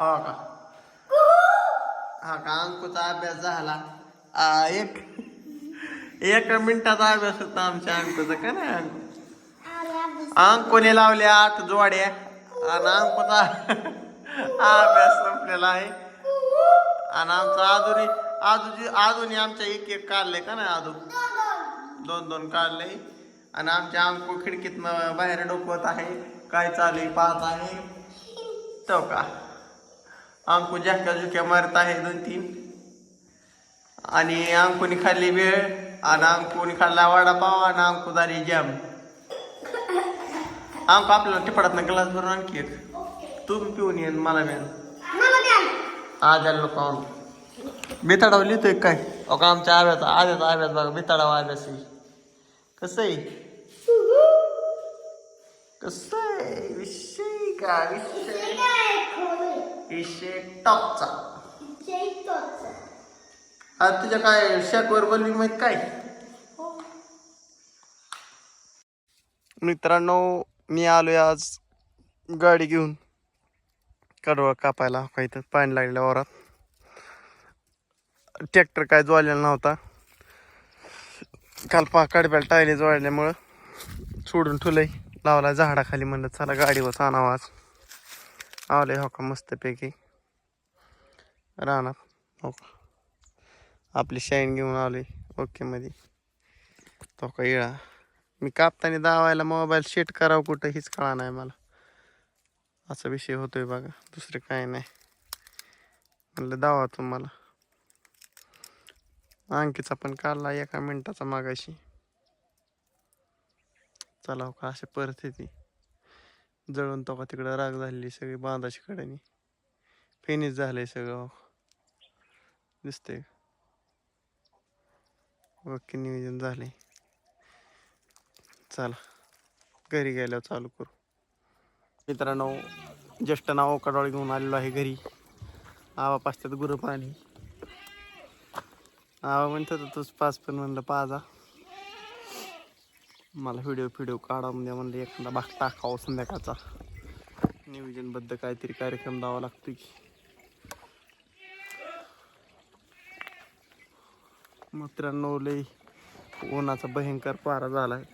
हो का? हा का? अंकुचा अभ्यास झाला. एक एक मिनिटाचा अभ्यास होता आमच्या अंकुचा का नाही अंकु? अंकुने लावले आठ जोड्या. आणि अंकुचा अभ्यास संपलेला आहे. आणि आमचा अजूनही आजूजी अजूनही आमच्या एक एक काढले का नाही आजू? दोन दोन काढले. आणि आमच्या अंकू खिडकीतनं बाहेर डोकवत आहे. काय चालू आहे? पाहत आहे. तो का? अंकू झटक्या झुक्या मारत आहे दोन तीन. आणि अंकुनी खाल्ली वेळ आणि अंकुनी खाल्ला वडापाव आणि अंकू झाली जॅम. अंकू आपल्याला टिपडात ग्लास भरून आणखी एक. तुम्ही पिऊन येईन मला मिळेल. आज आलो पाहून. बिताडाव लिहितोय काय? अहो आमच्या आव्याचा आव्याचा आव्यात बघा बिताडाव आव्यास. कसं आहे कसं आहे विषय का? विषय. विषय टॉपचा. आज तुझ्या काय शेकवर बोलली माहीत काय? मित्रांनो मी आलोय आज गाडी घेऊन. कडवा कापायला इथं पाणी लागलेल्या वरात ट्रॅक्टर काय जोडलेला नव्हता. काल पा कडब्याला टायले जोडल्यामुळं सोडून ठुलंय लावला झाडाखाली म्हणलं चला गाडीवर आणावा आज. आवले हो का मस्तपैकी राहणार हो का आपली शाईन घेऊन आली ओके मध्ये. तो का येळा मी कापताना दावायला मोबाईल सेट करावं कुठं हीच कळा नाही मला. असा विषय होतोय बघा दुसरं काय नाही म्हणलं दावा तुम्हाला अंकीचा पण काढला एका मिनिटाचा मागाशी. चला हो का अशी परिस्थिती. जळून तो का तिकडं राग झालेली सगळी बांधाची कडेनी फिनिश झालंय सगळं दिसतंय. ओके नियोजन झालंय. चला घरी गेल्यावर चालू करू. मित्रांनो ज्येष्ठ नाव कडाळ घेऊन आलेलो आहे घरी. आवा पाचत्यात गुरं पाणी. आवा म्हणतो तूच पाच पण म्हणलं पाजा. मला व्हिडिओ व्हिडिओ काढा म्हणजे म्हणलं एखादा भाग टाकावं संध्याकाळचा. नियोजनबद्ध काहीतरी कार्यक्रम द्यावा लागतो की. मित्रांनो लय उन्हाचा भयंकर पारा झालाय.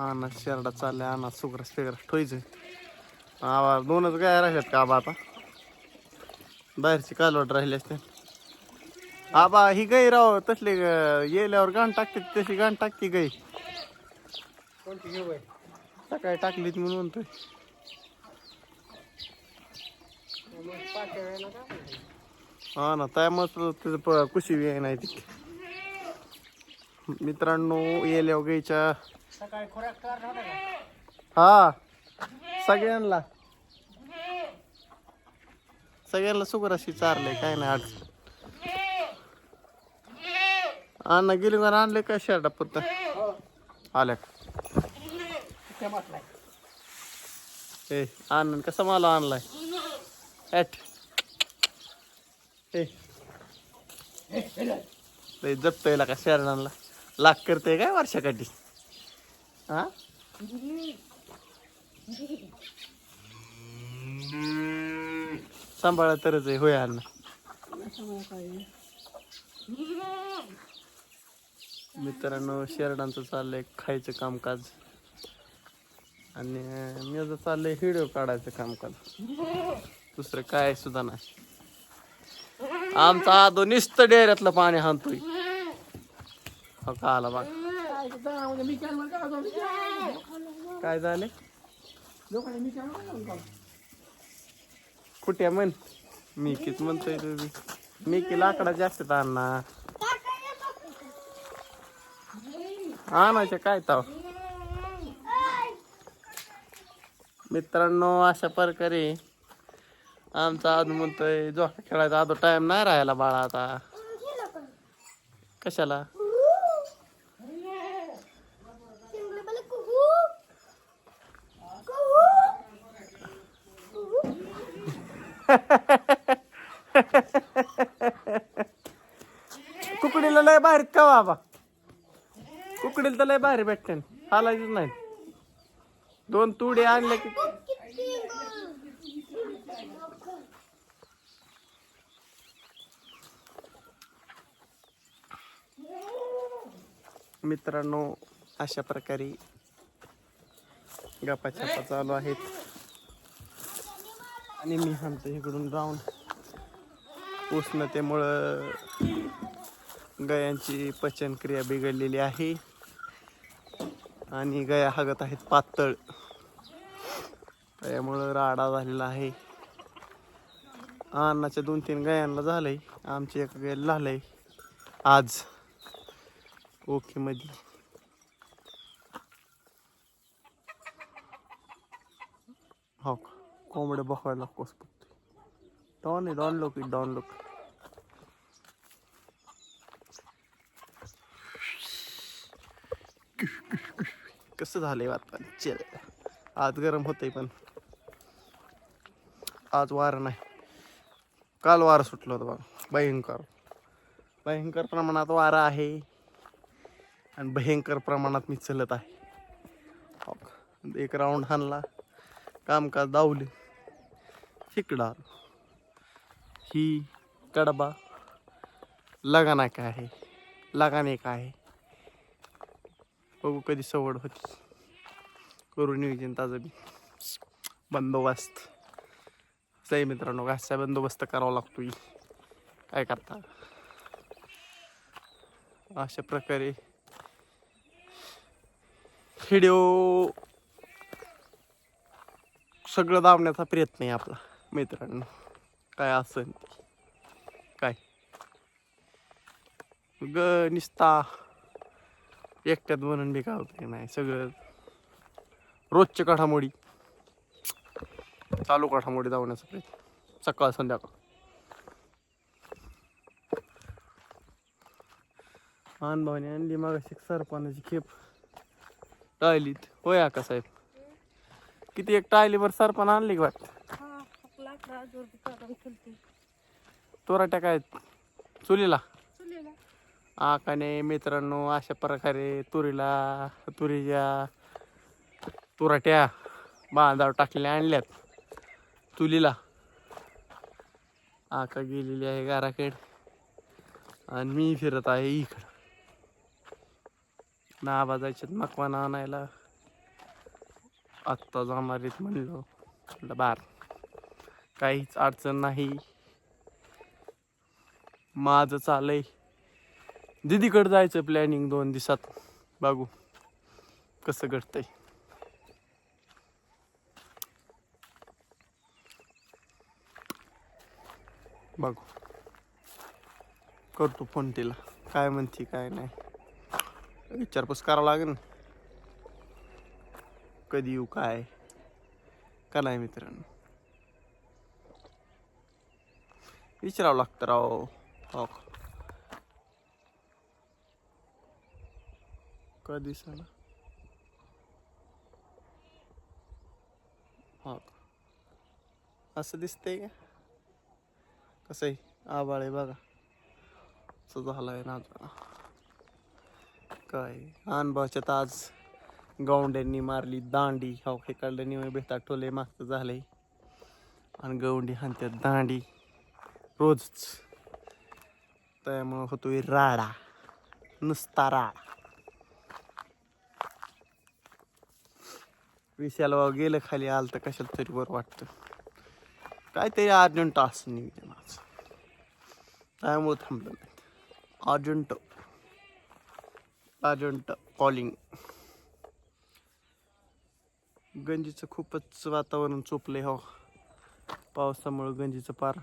अनाथ शेरडा चाललाय अनाथ सुग्रास फिग्रास ठोयचं आवा दोनच गाय राहिल्यात का बा आता? बाहेरची कालवट राहिली असते. आबा ही गाई राव तसली येल्यावर गाण टाकते तशी गाण टाकते गाई. सकाळी टाकलीत म्हणून म्हणतोय? हा ना त्या मस्त त्याचं कुशी आहे नाही ती. मित्रांनो येल्यावर गाईच्या. हा सगळ्यांना. सगळ्यांना सुगर अशी चारले काय नाही अडचण अण्णा गेली का आणले काय शर्ट पुरत? आल्या ए आनंद कसा मला आणलाय? At a. जपतोय का आणला लाग करते काय वर्षाकाठी? हा सांभाळा तरच आहे होय अण्णा. मित्रांनो शेरडांचं चाललंय खायचं कामकाज. आणि मी चाललंय व्हिडिओ काढायचं कामकाज. दुसरं काय सुद्धा नाही. आमचा आदो निस्त डेऱ्यातलं पाणी हाणतोय. हो का आला बघ. काय झाले झालं कुठे म्हण? मी किच म्हणतोय तुम्ही मी की लाकडा जास्त आणणार. आणायचं काय ताव? मित्रांनो अशा प्रकारे आमचा आदू म्हणतोय जोका खेळायचा अजून टाइम नाही राहिला बाळा आता. कशाला? कुकडीला लय भारीत का बाबा? उकडेल तर लय भारी भेटते हालायचंच नाही. दोन तुडे आणले की मित्रांनो अशा प्रकारे गप्पा छप्पा चालू आहेत. आणि मी म्हणतो इकडून जाऊन उष्णतेमुळं गयांची पचनक्रिया बिघडलेली आहे. आणि गया हागत आहेत पातळ. त्यामुळं राडा झालेला आहे. अन्नाच्या दोन तीन गायांना झालंय. आमच्या एका गायला झालंय. आज. ओके मध्ये हो का? कोंबड्या बघायला कोस बघतोय डॉन आहे डॉन लोक डॉन लोक कसं झालंय वातावरण चल. आज गरम होतंय पण. आज वारं नाही. काल वारं सुटलं होतं बघा. भयंकर. भयंकर प्रमाणात वारा आहे. आणि भयंकर प्रमाणात मी चलत आहे. हो. एक राऊंड हाणला. कामकाज दावले इकडं ही कडबा. लगाना काय आहे? लगाने काय आहे? बघू कधी सवड होती. करू नियोजन ताजं बी. बंदोबस्त. सही मित्रांनो घासचा बंदोबस्त करावा लागतो काय करता? अशा प्रकारे. व्हिडिओ सगळं दाबण्याचा प्रयत्न आहे आपला मित्रांनो. काय असं काय? ग निस्ता एकट्यात बनून बी उपयोग नाही सगळं. रोजची काठामोडी. चालू काठामोडी धावण्याचा प्रयत्न. सकाळ संध्याकाळ. भावाने आणली मागाशी सरपणाची खेप. टाळलीत होय आका साहेब. किती एक टाळलीवर सरपण आणली का वाटत? तोराट्या काय चुलीला? आकाने मित्रांनो अशा प्रकारे तुरीला तुरीच्या तुराट्या बांधावर टाकलेल्या आणल्यात. चुलीला आका गेलेली आहे घराकडे. आणि मी फिरत आहे इकडं. नाबा जायच्यात मकवाना आणायला. आत्ता जाणार आहेत म्हटलं बार. काहीच अडचण नाही. माझं चालय. दीदीकडे जायचं प्लॅनिंग दोन दिवसात. बघू कसं घडतंय. बघू. करतो फोन तिला. काय म्हणते काय नाही. विचारपूस करावं लागेल ना. कधी येऊ काय? का नाही मित्रांनो? विचारावं लागतं राव. हो. मोकळा कधी हा. हो असं दिसतंय का? कसं आहे? आबाळ आहे बघा. असं झालंय ना काय? अनबाच्यात आज गवंड्यांनी मारली दांडी. हो हे काढलं निवळ बेता टोले मागचं झालंय. आणि गवंडी हाणत्यात दांडी. रोजच. त्यामुळं होतोय राडा. नुसता राडा. विशाला गेलं खाली आलं तर कशाला तरी बरं वाटतं. काहीतरी अर्जंट असं नियोजन आज. त्यामुळं थांबलं नाही. अर्जंट अर्जंट कॉलिंग गंजीचं खूपच वातावरण चोपलंय हो. पावसामुळं गंजीचं पार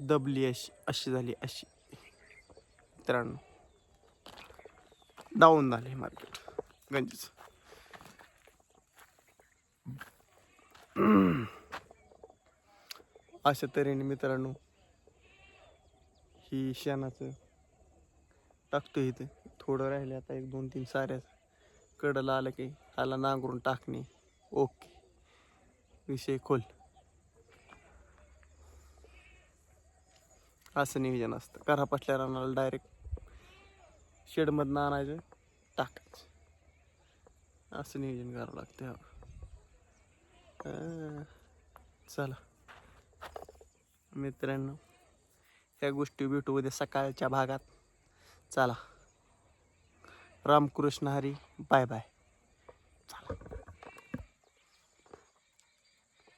दबली अशी अशी झाली अशी. मित्रांनो डाऊन झाले मार्केट गंजीचं. अशा तऱ्हेने मित्रांनो ही शेणाचं टाकतो इथे. थोडं राहिले आता एक दोन तीन साऱ्या कडला आलं की आला नांगरून टाकणे. ओके. विषय खोल. असं नियोजन असतं. करा पटल्या रानाला डायरेक्ट शेडमधनं आणायचं टाकायचं. असं नियोजन करावं लागतं. हो. चला. मित्रांनो ह्या गोष्टी भेटू उद्या सकाळच्या भागात. चला. Ramakrishna Hari bye bye. चला.